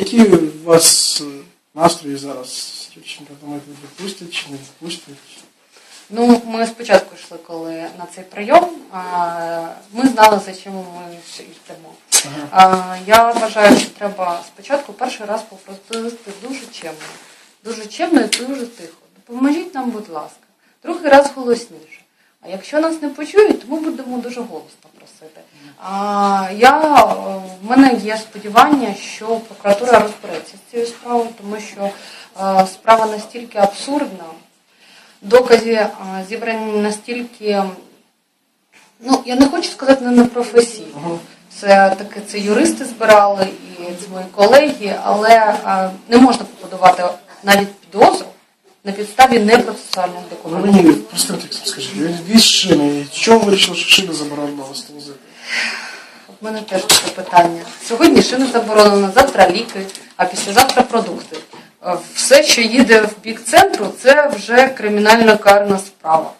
Які у вас е, настрої зараз? Дівчинка, думаєте, відпустять чи не відпустять? Ну, ми спочатку йшли, коли на цей прийом, ми знали, за чим ми йдемо. А, Я вважаю, що треба спочатку перший раз попросити дуже чемно. Дуже чемно і дуже тихо. Допоможіть нам, будь ласка. Другий раз голосніше. А якщо нас не почують, то ми будемо дуже голосно просити. А, я, в мене є сподівання, що прокуратура розбереться з цією справою, тому що е, справа настільки абсурдна, докази зібрані настільки, ну я не хочу сказати не непрофесійно. Це таке, це юристи збирали і це мої колеги, але не можна побудувати навіть підозру на підставі непроцесуальних документів. мені просто текстом скажіть, від шини, чому ви вирішили, що шини заборонено вас возити? У мене теж таке питання. Сьогодні шини заборонено, завтра ліки, а післязавтра продукти. Е, Все, що їде в бік центру, це вже кримінально карна справа.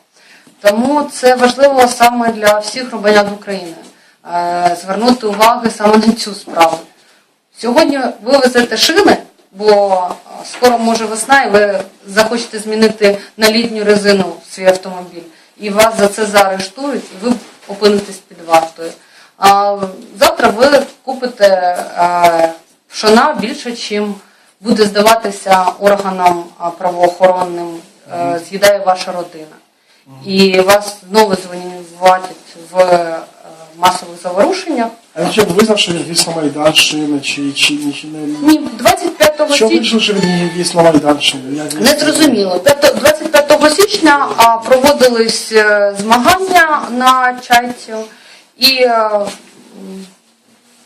Тому це важливо саме для всіх громадян України е, звернути увагу саме на цю справу. Сьогодні ви везете шини, бо е, скоро може весна, і ви захочете змінити на літню резину свій автомобіль, і вас за це заарештують, і ви опинитесь під вартою. Завтра ви купите е, пшона більше, чим буде здаватися органам правоохоронним, е, з'їдає ваша родина. І вас знову звинуватять в е, масових заворушеннях. А якщо б визнав, що він віз на Майданщини чи, чи, не... Ні, 25 Що січня вийшло, що він віз на Майдан шини? Як ви не зрозуміло. П'ято- 25 січня проводились змагання на чайці, і, е,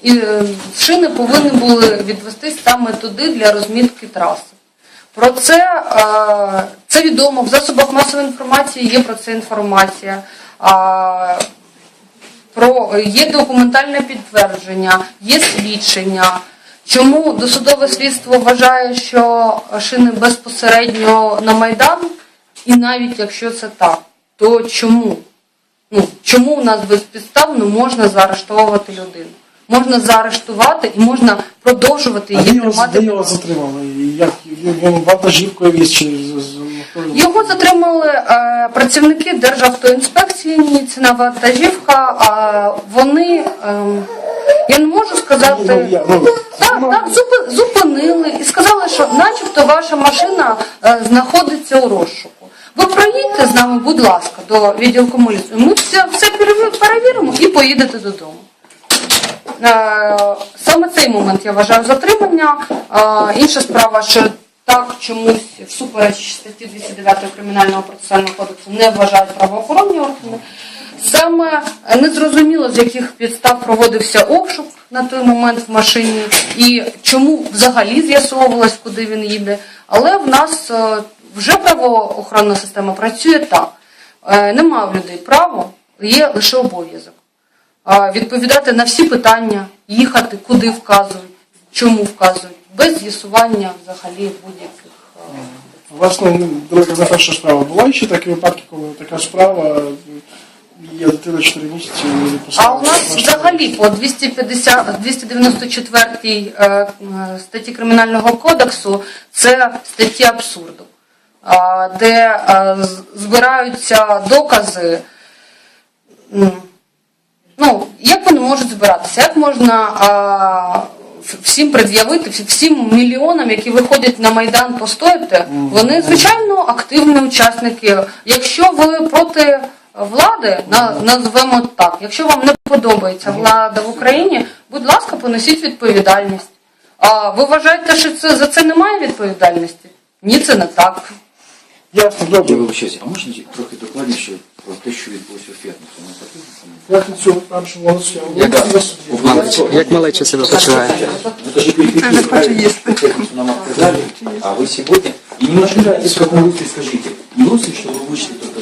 і е, шини повинні були відвестись саме туди для розмітки траси. Про це, е, це відомо в засобах масової інформації, є про це інформація. Про є документальне підтвердження, є свідчення. Чому досудове слідство вважає, що шини безпосередньо на Майдан, і навіть якщо це так, то чому? Ну, чому у нас безпідставно можна заарештовувати людину? Можна заарештувати і можна продовжувати її тримати. де його затримали? Як він вантажівкою віз чи Його затримали е, працівники Державтоінспекції, Ніцина вантажівка. А вони, ем, я не можу Ну, сказати, я- ну, так, так, зупинили і сказали, що начебто ваша машина е, знаходиться у розшуку. Ви проїдьте з нами, будь ласка, до відділку міліції. Ми все, все перевіримо і поїдете додому. Е, Саме цей момент я вважаю затримання. Е, Інша справа, що так чомусь всупереч статті 209 Кримінального процесуального кодексу не вважають правоохоронні органи. Саме незрозуміло, з яких підстав проводився обшук на той момент в машині і чому взагалі з'ясовувалось, куди він їде. Але в нас е, вже правоохоронна система працює так. Е, Нема в людей права, є лише обов'язок відповідати на всі питання, їхати, куди вказують, чому вказують, без з'ясування взагалі будь-яких. а, У вас, ну, далеко не перша справа. Була ще такі випадки, коли така справа, є дитина 4 місяці, А у нас взагалі по 250, 294 е, е, статті Кримінального кодексу це статті абсурду, де збираються докази. Ну, як вони можуть збиратися? Як можна а, всім пред'явити, всім мільйонам, які виходять на Майдан постояти, вони, звичайно, активні учасники. Якщо ви проти влади, назвемо так, якщо вам не подобається влада в Україні, будь ласка, понесіть відповідальність. А ви вважаєте, що це, за це немає відповідальності? Ні, це не так. Ясно, Я добре. вибачаюся, а можна трохи докладніше про те, що відбулося у п'ятницю? Ми потрібно? Як на цьому першому голосували? Яка? Як малеча себе почуває? Это же переписывается на материале, а вы сегодня... И немножко в каком русле скажите, не в русле, что вы вышли только